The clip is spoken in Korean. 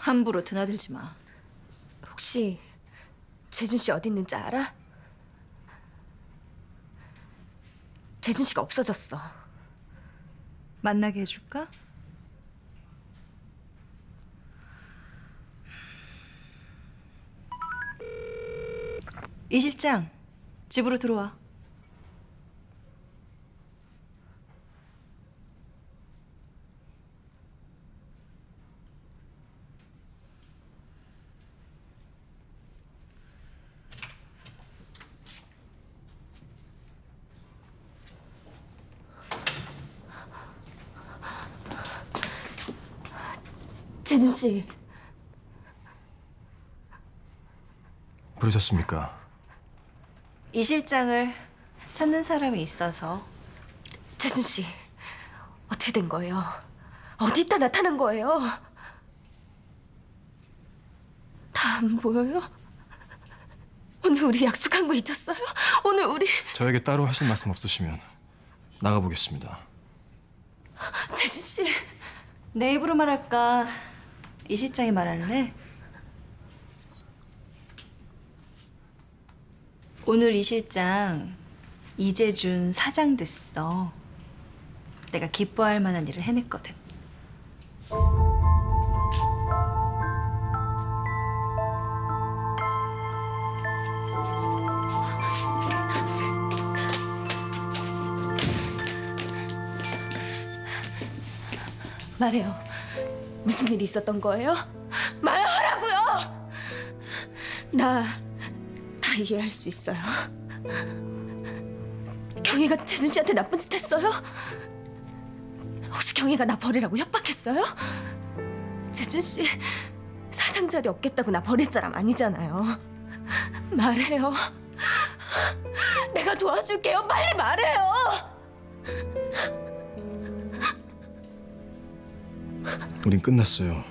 함부로 드나들지 마. 혹시 재준 씨 어디 있는지 알아? 재준 씨가 없어졌어. 만나게 해줄까? 이 실장, 집으로 들어와. 재준 씨, 부르셨습니까? 이 실장을 찾는 사람이 있어서 재준 씨 어떻게 된 거예요? 어디 있다 나타난 거예요? 다 안 보여요? 오늘 우리 약속한 거 잊었어요? 오늘 우리 저에게 따로 하실 말씀 없으시면 나가보겠습니다. 재준 씨 내 입으로 말할까? 이 실장이 말할래? 오늘 이 실장 이재준 사장 됐어. 내가 기뻐할 만한 일을 해냈거든. 말해요. 무슨 일이 있었던 거예요? 말하라고요. 나 다 이해할 수 있어요. 경희가 재준 씨한테 나쁜 짓 했어요? 혹시 경희가 나 버리라고 협박했어요? 재준 씨 사장 자리 없겠다고 나 버릴 사람 아니잖아요. 말해요. 내가 도와줄게요. 빨리 말해요. 우린 끝났어요.